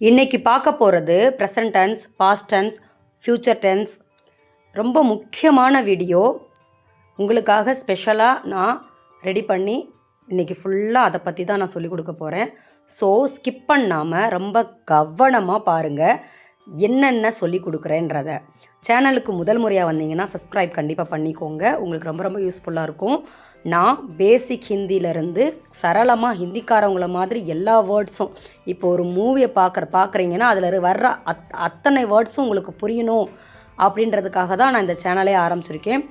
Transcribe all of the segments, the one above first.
இன்றைக்கி பார்க்க போகிறது present tense past tense future tense ரொம்ப முக்கியமான வீடியோ உங்களுக்காக ஸ்பெஷலாக நான் ரெடி பண்ணி இன்னைக்கு ஃபுல்லாக அதை பற்றி தான் நான் சொல்லிக் கொடுக்க போகிறேன் ஸோ ஸ்கிப் பண்ணாமல் ரொம்ப கவனமாக பாருங்கள் என்னென்ன சொல்லி கொடுக்குறேன்றத. சேனலுக்கு முதல் முறையாக வந்தீங்கன்னா சப்ஸ்கிரைப் கண்டிப்பாக பண்ணிக்கோங்க. உங்களுக்கு ரொம்ப ரொம்ப யூஸ்ஃபுல்லாக இருக்கும். நான் பேசிக் ஹிந்திலேருந்து சரளமாக ஹிந்திக்காரவங்கள மாதிரி எல்லா வேர்ட்ஸும் இப்போ ஒரு மூவியை பார்க்குற பார்க்குறீங்கன்னா அதில் வர்ற அத் அத்தனை வேர்ட்ஸும் உங்களுக்கு புரியணும் அப்படின்றதுக்காக தான் நான் இந்த சேனலே ஆரம்பிச்சிருக்கேன்.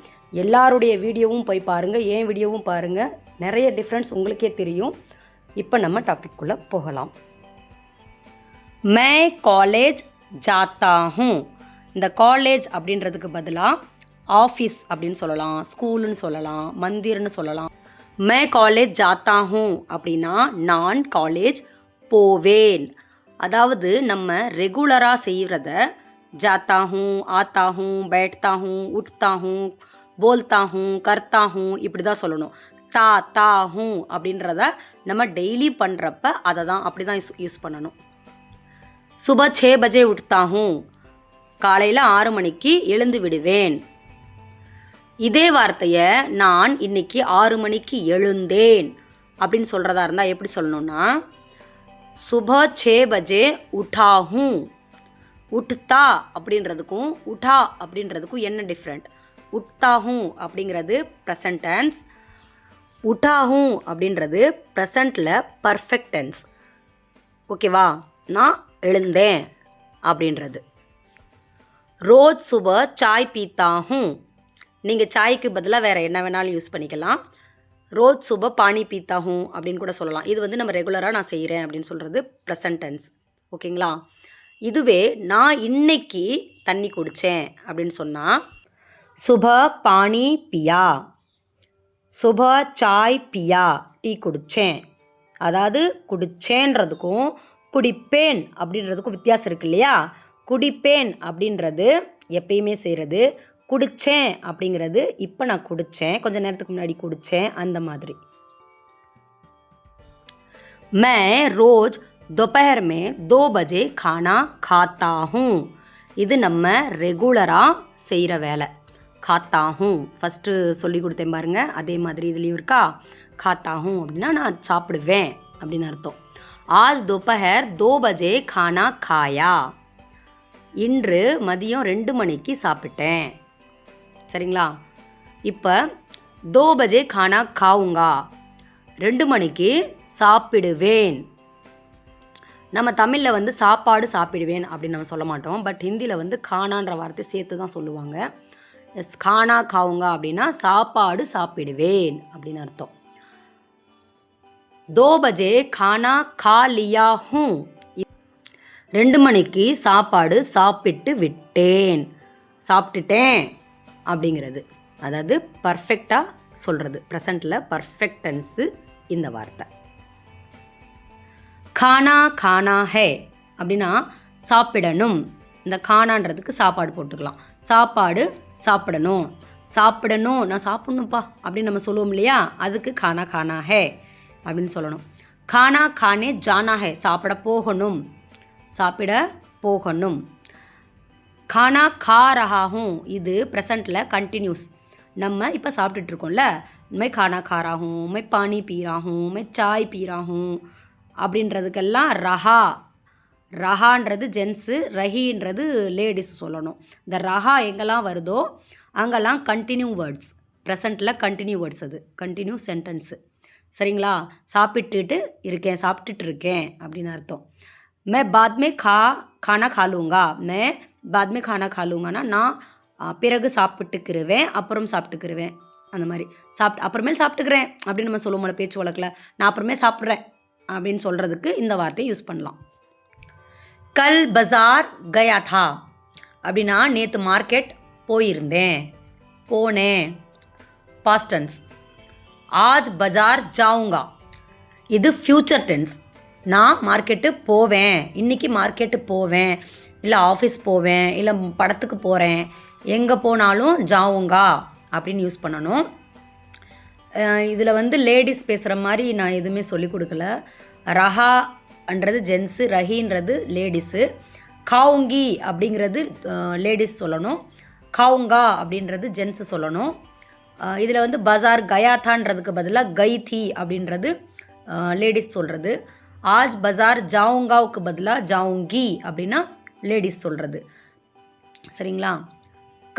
எல்லாருடைய வீடியோவும் போய் பாருங்கள் ஏன் வீடியோவும் பாருங்கள் நிறைய டிஃப்ரென்ஸ் உங்களுக்கே தெரியும். இப்போ நம்ம டாபிக்குள்ளே போகலாம். மே காலேஜ் ஜாத்தாகும் இந்த காலேஜ் அப்படின்றதுக்கு பதிலாக ஆஃபீஸ் அப்படின்னு சொல்லலாம் ஸ்கூலுன்னு சொல்லலாம் மந்திர்னு சொல்லலாம். மே காலேஜ் ஜாத்தா ஹூ அப்படின்னா நான் காலேஜ் போவேன். அதாவது நம்ம ரெகுலராக செய்கிறத ஜாத்தா ஹூ ஆத்தா ஹூ பேட்தா ஹூ உட்தா ஹூ போல்தா ஹூ கர்த்தா ஹூ இப்படி தான் சொல்லணும். தா தா ஹூ அப்படின்றத நம்ம டெய்லி பண்ணுறப்ப அதை தான் அப்படி தான் யூஸ் யூஸ் பண்ணணும். சுப சே பஜே உட்தா ஹூ காலையில் ஆறு மணிக்கு எழுந்து விடுவேன். இதே வார்த்தையை நான் இன்னைக்கு ஆறு மணிக்கு எழுந்தேன் அப்படின்னு சொல்கிறதா இருந்தால் எப்படி சொல்லணும்னா சுப சே பஜே உட்டாஹூம் உட்தா அப்படின்றதுக்கும் உட்டா அப்படின்றதுக்கும் என்ன டிஃப்ரெண்ட் உட்தாகும் அப்படிங்கிறது ப்ரெசன்டென்ஸ் டென்ஸ் அப்படின்றது ப்ரெசண்ட்டில் பர்ஃபெக்டென்ஸ் ஓகேவா நான் எழுந்தேன் அப்படின்றது. ரோஜ் சுப சாய் பீத்தாகும் நீங்கள் சாய்க்கு பதிலாக வேறு என்ன வேணாலும் யூஸ் பண்ணிக்கலாம். ரோஜ் சுப பானி பீத்தாகும் அப்படின்னு கூட சொல்லலாம். இது வந்து நம்ம ரெகுலராக நான் செய்கிறேன் அப்படின்னு சொல்கிறது ப்ரெசன்டென்ஸ் ஓகேங்களா? இதுவே நான் இன்னைக்கு தண்ணி குடித்தேன் அப்படின்னு சொன்னால் சுப பானி பியா. சுப சாய் பியா. டீ குடித்தேன் அதாவது குடிச்சேன்றதுக்கும் குடிப்பேன் அப்படின்றதுக்கும் வித்தியாசம் இருக்கு இல்லையா? குடிப்பேன் அப்படின்றது எப்பயுமே செய்கிறது குடித்தேன் அப்படிங்கிறது இப்போ நான் குடித்தேன் கொஞ்ச நேரத்துக்கு முன்னாடி குடித்தேன் அந்த மாதிரி मैं रोज दोपहर में दो बजे खाना खाता हूँ இது நம்ம ரெகுலராக செய்கிற வேலை காத்தா ஹூம் ஃபஸ்ட்டு சொல்லி கொடுத்தேன் பாருங்க அதே மாதிரி இதுலேயும் இருக்கா காத்தா ஹூம் அப்படின்னா நான் சாப்பிடுவேன் அப்படின்னு அர்த்தம் ஆஜ் दोपहर दो बजे खाना खाया இன்று மதியம் ரெண்டு மணிக்கு சாப்பிட்டேன் சரிங்களா? இப்போ தோ பஜே கானா காவுங்கா. ரெண்டு மணிக்கு சாப்பிடுவேன். நம்ம தமிழில் வந்து சாப்பாடு சாப்பிடுவேன் அப்படின்னு நம்ம சொல்ல மாட்டோம். பட் ஹிந்தியில் வந்து கானான்ற வார்த்தை சேர்த்து தான் சொல்லுவாங்க. எஸ் கானா காவுங்க அப்படின்னா சாப்பாடு சாப்பிடுவேன் அப்படின்னு அர்த்தம். தோ பஜே கானா கா லியா ஹூம் ரெண்டு மணிக்கு சாப்பாடு சாப்பிட்டு விட்டேன். சாப்பிட்டுட்டேன். அப்படிங்கிறது. அதாவது பர்ஃபெக்டாக சொல்கிறது ப்ரெசண்டில் பர்ஃபெக்ட் டென்ஸு இந்த வார்த்தை. கானா கானா ஹே அப்படின்னா சாப்பிடணும். இந்த கானான்றதுக்கு சாப்பாடு போட்டுக்கலாம். சாப்பாடு சாப்பிடணும். சாப்பிடணும் நான் சாப்பிட்ணும்ப்பா அப்படின்னு நம்ம சொல்லுவோம் இல்லையா? அதுக்கு கானா கானா ஹே அப்படின்னு சொல்லணும். கானா கானே ஜானா ஹே சாப்பிட போகணும். சாப்பிட போகணும். கானா காரஹாகும் இது ப்ரெசண்ட்டில் கண்டினியூஸ் நம்ம இப்போ சாப்பிட்டுட்ருக்கோம்ல மை கானா காராகும் மை பானி பீராகும் மை சாய் பீராகும் அப்படின்றதுக்கெல்லாம் ரஹா. ரஹான்றது ஜென்ஸு ரஹின்றது லேடிஸ் சொல்லணும். இந்த ரஹா எங்கெல்லாம் வருதோ அங்கெல்லாம் கண்டினியூ வேர்ட்ஸ் ப்ரெசண்ட்டில் கண்டினியூ வேர்ட்ஸ் அது. கண்டினியூ சென்டென்ஸு சரிங்களா? சாப்பிட்டுட்டு இருக்கேன் சாப்பிட்டுட்டு இருக்கேன் அப்படின்னு அர்த்தம். மே பாத்மே கா கானா காலுங்கா. மே बाद में खाना खा நான் பிறகு சாப்பிட்டுக்கிருவேன் அப்புறம் சாப்பிட்டுக்கிருவேன் அந்த மாதிரி. சாப்பிட்டு அப்புறமேல் சாப்பிட்டுக்கிறேன் அப்படின்னு நம்ம சொல்லுவோம்ல பேச்சு வழக்கில் நான் அப்புறமே சாப்பிட்றேன் அப்படின்னு சொல்கிறதுக்கு இந்த வார்த்தையை யூஸ் பண்ணலாம். கல் பஜார் கயா தா அப்படின்னா நேற்று மார்க்கெட் போயிருந்தேன் போனேன். பாஸ்டன்ஸ் ஆஜ் பஜார் ஜாவுங்கா. இது ஃப்யூச்சர் டென்ஸ் நான் மார்க்கெட்டு போவேன் இன்றைக்கி மார்க்கெட்டு போவேன். இல்லை ஆஃபீஸ் போவேன் இல்லை படத்துக்கு போகிறேன் எங்கே போனாலும் ஜாவுங்கா அப்படின்னு யூஸ் பண்ணணும். இதில் வந்து லேடிஸ் பேசுகிற மாதிரி நான் எதுவுமே சொல்லிக் கொடுக்கல. ரஹான்றது ஜென்ஸு ரஹின்றது லேடிஸு காவுங்கி அப்படிங்கிறது லேடிஸ் சொல்லணும். காவுங்கா அப்படின்றது ஜென்ஸு சொல்லணும். இதில் வந்து பஜார் கயாத்தான்றதுக்கு பதிலாக கைதி அப்படின்றது லேடிஸ் சொல்கிறது ஆஜ் பஜார் ஜாவுங்காவுக்கு பதிலாக ஜாவுங்கி அப்படின்னா லேடிஸ் சொல்கிறது சரிங்களா?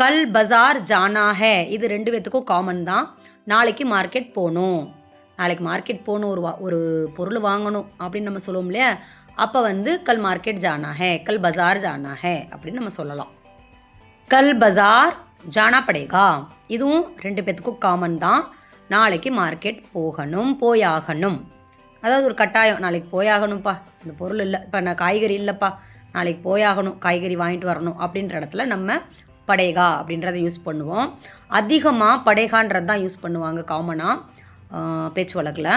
கல் பஜார் ஜானா ஹே இது ரெண்டு பேத்துக்கும் காமன் தான். நாளைக்கு மார்க்கெட் போகணும். நாளைக்கு மார்க்கெட் போகணும். ஒரு வா ஒரு பொருள் வாங்கணும் அப்படின்னு நம்ம சொல்லுவோம் இல்லையா? அப்போ வந்து கல் மார்க்கெட் ஜானா ஹே கல் பஜார் ஜானா ஹே அப்படின்னு நம்ம சொல்லலாம். கல் பஜார் ஜானா படேகா இதுவும் ரெண்டு பேத்துக்கும் காமன் தான். நாளைக்கு மார்க்கெட் போகணும் போயாகணும். அதாவது ஒரு கட்டாயம் நாளைக்கு போயாகணும்ப்பா. இந்த பொருள் இல்லை இப்போ நான் காய்கறி இல்லைப்பா. நாளைக்கு போயாகணும் காய்கறி வாங்கிட்டு வரணும் அப்படின்ற இடத்துல நம்ம படேகா அப்படின்றத யூஸ் பண்ணுவோம். அதிகமாக படேகான்றது தான் யூஸ் பண்ணுவாங்க காமனாக பேச்சு வழக்கில்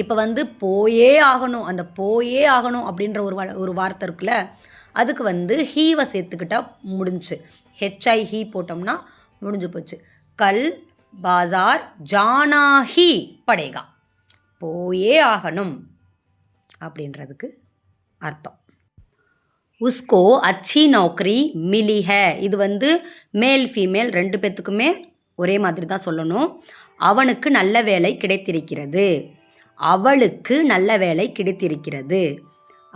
இப்போ வந்து போயே ஆகணும் அந்த போயே ஆகணும் அப்படின்ற ஒரு ஒரு வார்த்தை இருக்குல்ல அதுக்கு வந்து ஹீவை சேர்த்துக்கிட்டா முடிஞ்சு. ஹெச்ஐ ஹீ போட்டோம்னா முடிஞ்சு போச்சு. கல் பாசார் ஜானாஹி படேகா. போயே ஆகணும் அப்படின்றதுக்கு அர்த்தம். உஸ்கோ அச்சி நௌக்கரி மிலி ஹே இது வந்து மேல் ஃபீமேல் ரெண்டு பேர்த்துக்குமே ஒரே மாதிரி தான் சொல்லணும். அவனுக்கு நல்ல வேலை கிடைத்திருக்கிறது. அவளுக்கு நல்ல வேலை கிடைத்திருக்கிறது.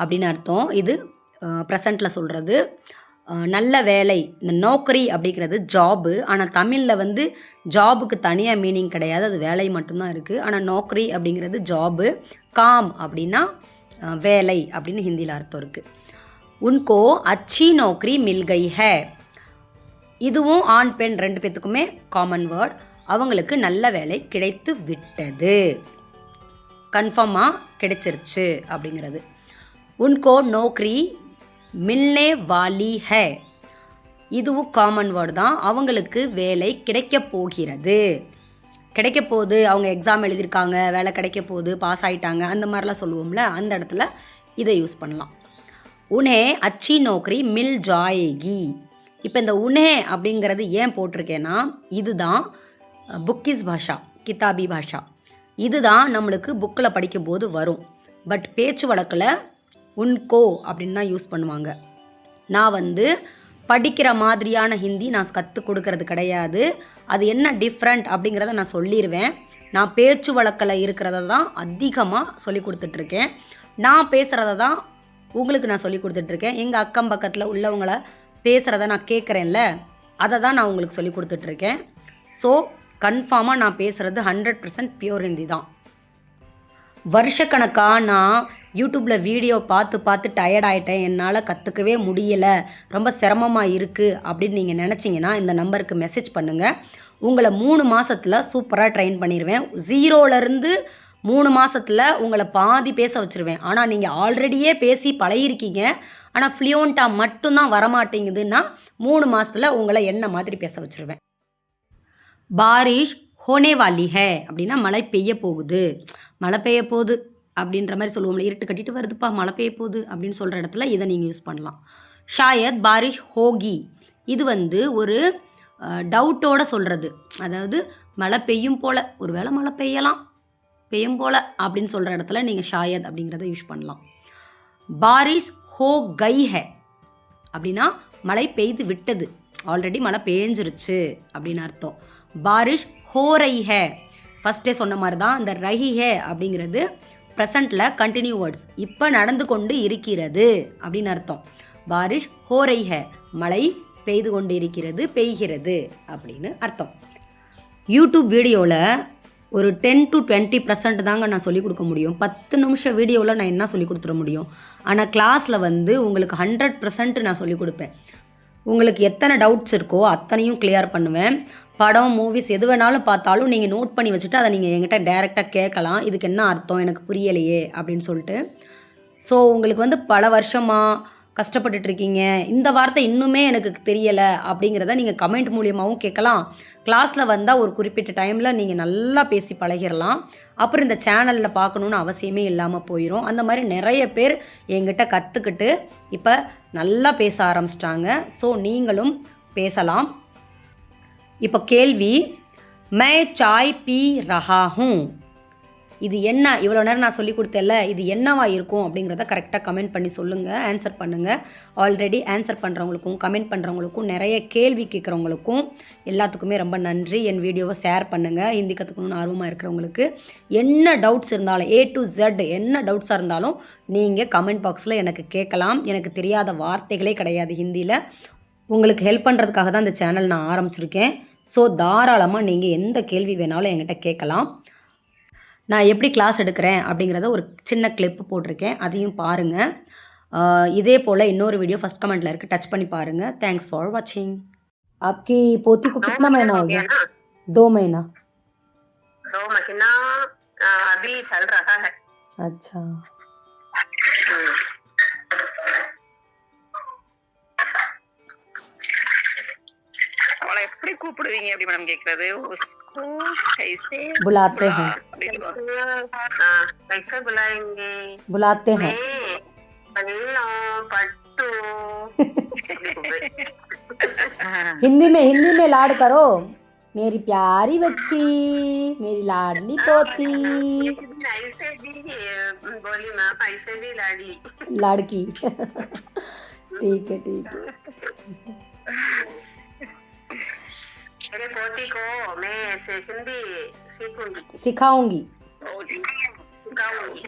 அப்படின்னு அர்த்தம். இது ப்ரெசண்ட்டில் சொல்கிறது நல்ல வேலை. இந்த நோக்கரி அப்படிங்கிறது ஜாபு ஆனால் தமிழில் வந்து ஜாபுக்கு தனியாக மீனிங் கிடையாது. அது வேலை மட்டும்தான் இருக்குது ஆனால் நோக்கரி அப்படிங்கிறது ஜாபு காம் அப்படின்னா வேலை அப்படின்னு ஹிந்தியில் அர்த்தம் இருக்குது உன்கோ அச்சி நோக்கரி மில்கை ஹே இதுவும் ஆண் பெண் ரெண்டு பேத்துக்குமே காமன் வேர்ட் அவங்களுக்கு நல்ல வேலை கிடைத்து விட்டது. கன்ஃபார்மாக கிடைச்சிருச்சு அப்படிங்கிறது. உன்கோ நோக்ரி மில்லே வாலி ஹே இதுவும் காமன் வேர்டு தான். அவங்களுக்கு வேலை கிடைக்க போகிறது. கிடைக்க போகுது அவங்க எக்ஸாம் எழுதியிருக்காங்க வேலை கிடைக்க போகுது பாஸ் ஆகிட்டாங்க அந்த மாதிரிலாம் சொல்லுவோம்ல அந்த இடத்துல இதை யூஸ் பண்ணலாம். உனே அச்சி நோக்கரி மில் ஜாயேகி. இப்போ இந்த உனே அப்படிங்கிறது ஏன் போட்டிருக்கேன்னா இதுதான் புக்கிஸ் பாஷா கிதாபி பாஷா. இதுதான் நம்மளுக்கு புக்கில் படிக்கும்போது வரும். பட் பேச்சு வழக்கில் உன்கோ அப்படின்னு தான் யூஸ் பண்ணுவாங்க. நான் வந்து படிக்கிற மாதிரியான ஹிந்தி நான் கற்றுக் கொடுக்கறது கிடையாது. அது என்ன டிஃப்ரெண்ட் அப்படிங்கிறத நான் சொல்லிடுவேன் நான் பேச்சு வழக்கில் இருக்கிறத தான் அதிகமாக சொல்லி கொடுத்துட்ருக்கேன் நான் பேசுகிறத தான் உங்களுக்கு நான் சொல்லி கொடுத்துட்ருக்கேன். எங்கள் அக்கம் பக்கத்தில் உள்ளவங்கள பேசுகிறத நான் கேட்குறேன்ல அதை தான் நான் உங்களுக்கு சொல்லி கொடுத்துட்ருக்கேன். ஸோ கன்ஃபார்மாக நான் பேசுகிறது ஹண்ட்ரட் பர்சன்ட் பியூர் ஹிந்தி தான். வருஷக்கணக்காக நான் யூடியூப்பில் வீடியோ பார்த்து பார்த்து டயர்ட் ஆகிட்டேன் என்னால் கற்றுக்கவே முடியலை. ரொம்ப சிரமமாக இருக்குது அப்படின்னு நீங்கள் நினச்சிங்கன்னா இந்த நம்பருக்கு மெசேஜ் பண்ணுங்கள் உங்களை மூணு மாதத்தில் சூப்பராக ட்ரெயின் பண்ணிடுவேன் ஜீரோலேருந்து மூணு மாதத்தில் உங்களை பாதி பேச வச்சுருவேன். ஆனால் நீங்கள் ஆல்ரெடியே பேசி பழகிருக்கீங்க. ஆனால் ஃப்ளியோன்ட்டாக மட்டும்தான் வரமாட்டேங்குதுன்னா மூணு மாதத்தில் உங்களை என்ன மாதிரி பேச வச்சுருவேன்? பாரிஷ் ஹோனே வாலி ஹே. அப்படின்னா மழை பெய்ய போகுது. மழை பெய்ய போகுது அப்படின்ற மாதிரி சொல்லுவோம்ல இருட்டு கட்டிட்டு வருதுப்பா மழை பெய்ய போகுது அப்படின்னு சொல்கிற இடத்துல இதை நீங்கள் யூஸ் பண்ணலாம். ஷாயத் பாரிஷ் ஹோகி. இது வந்து ஒரு டவுட்டோட சொல்கிறது அதாவது மழை பெய்யும் போல். ஒரு வேளை மழை பெய்யலாம். பெய்யும் போல் அப்படின்னு சொல்கிற இடத்துல நீங்கள் ஷாயத் அப்படிங்கிறத யூஸ் பண்ணலாம். பாரிஷ் ஹோ கை ஹே. அப்படின்னா மழை பெய்து விட்டது. ஆல்ரெடி மழை பெஞ்சிருச்சு அப்படின்னு அர்த்தம். பாரிஷ் ஹோ ரை ஹே. ஃபஸ்ட்டே சொன்ன மாதிரி தான் இந்த ரஹி ஹே அப்படிங்கிறது ப்ரெசண்டில் கண்டினியூ வேர்ட்ஸ் இப்போ நடந்து கொண்டு இருக்கிறது அப்படின்னு அர்த்தம். பாரிஷ் ஹோ ரை ஹே. மழை பெய்து கொண்டு இருக்கிறது பெய்கிறது அப்படின்னு அர்த்தம். யூடியூப் வீடியோவில் ஒரு டென் டு டுவெண்ட்டி பர்சன்ட் தாங்க நான் சொல்லிக் கொடுக்க முடியும். பத்து நிமிஷம் வீடியோவில் நான் என்ன சொல்லிக் கொடுத்துட முடியும்? ஆனால் கிளாஸில் வந்து உங்களுக்கு ஹண்ட்ரட் பர்சன்ட் நான் சொல்லிக் கொடுப்பேன். உங்களுக்கு எத்தனை டவுட்ஸ் இருக்கோ அத்தனையும் கிளியர் பண்ணுவேன். படம் மூவிஸ் எது வேணாலும் பார்த்தாலும் நீங்கள் நோட் பண்ணி வச்சுட்டு அதை நீங்கள் என்கிட்ட டைரெக்டாக கேட்கலாம். இதுக்கு என்ன அர்த்தம்? எனக்கு புரியலையே அப்படின்னு சொல்லிட்டு. ஸோ உங்களுக்கு வந்து பல வருஷமாக கஷ்டப்பட்டுட்டு இருக்கீங்க இந்த வார்த்தை இன்னுமே எனக்கு தெரியலை அப்படிங்கிறத நீங்கள் கமெண்ட் மூலியமாகவும் கேட்கலாம். கிளாஸில் வந்தால் ஒரு குறிப்பிட்ட டைமில் நீங்கள் நல்லா பேசி பழகிடலாம் அப்புறம் இந்த சேனலில் பார்க்கணுன்னு அவசியமே இல்லாமல் போயிடும் அந்த மாதிரி நிறைய பேர் எங்கிட்ட கற்றுக்கிட்டு இப்போ நல்லா பேச ஆரம்பிச்சிட்டாங்க. ஸோ நீங்களும் பேசலாம். இப்போ கேள்வி மே சாய் பி ரஹா ஹூ இது என்ன? இவ்வளோ நேரம் நான் சொல்லி கொடுத்தேன்ல இது என்னவா இருக்கும்? அப்படிங்கிறத கரெக்டாக கமெண்ட் பண்ணி சொல்லுங்கள் ஆன்சர் பண்ணுங்கள் ஆல்ரெடி ஆன்சர் பண்ணுறவங்களுக்கும் கமெண்ட் பண்ணுறவங்களுக்கும் நிறைய கேள்வி கேட்குறவங்களுக்கும் எல்லாத்துக்குமே ரொம்ப நன்றி. என் வீடியோவை ஷேர் பண்ணுங்கள் ஹிந்தி கற்றுக்கணும்னு ஆர்வமாக இருக்கிறவங்களுக்கு என்ன டவுட்ஸ் இருந்தாலும் ஏ டு ஜெட் என்ன டவுட்ஸாக இருந்தாலும் நீங்கள் கமெண்ட் பாக்ஸில் எனக்கு கேட்கலாம். எனக்கு தெரியாத வார்த்தைகளே கிடையாது ஹிந்தியில். உங்களுக்கு ஹெல்ப் பண்ணுறதுக்காக தான் இந்த சேனல் நான் ஆரம்பிச்சிருக்கேன். ஸோ தாராளமாக நீங்கள் எந்த கேள்வி வேணாலும் என்கிட்ட கேட்கலாம். நான் எப்படி கிளாஸ் எடுக்கிறேன் அப்படிங்கிறத ஒரு சின்ன கிளிப்பு போட்டிருக்கேன் அதையும் பாருங்கள் ஆஹ் இதே போல் இன்னொரு வீடியோ ஃபஸ்ட் கமெண்ட்டில் இருக்குது டச் பண்ணி பாருங்கள் தேங்க்ஸ் ஃபார் வாட்சிங் आपकी पोती को कितना महीना हो गया ना दो महीना दो महीना आ, अभी चल रहा है अच्छा हम्म। அவளை எப்படி கூப்பிடுவீங்க அப்படி மேடம் கேக்குறது உஸ்கோ கைசே बुलाते हैं அப்படின்னு हाँ, कैसे बुलाएंगे बुलाते हैं मैं बल्लो पट्टू हिंदी में हिंदी में लाड करो मेरी प्यारी बच्ची मेरी लाडली पोती ऐसे भी बोली मैम ऐसे भी लाडली लाड़की ठीक है ठीक है मेरे पोती को मैं ऐसे हिंदी सीखूँगी सिखाऊँगी सिखाऊँगी।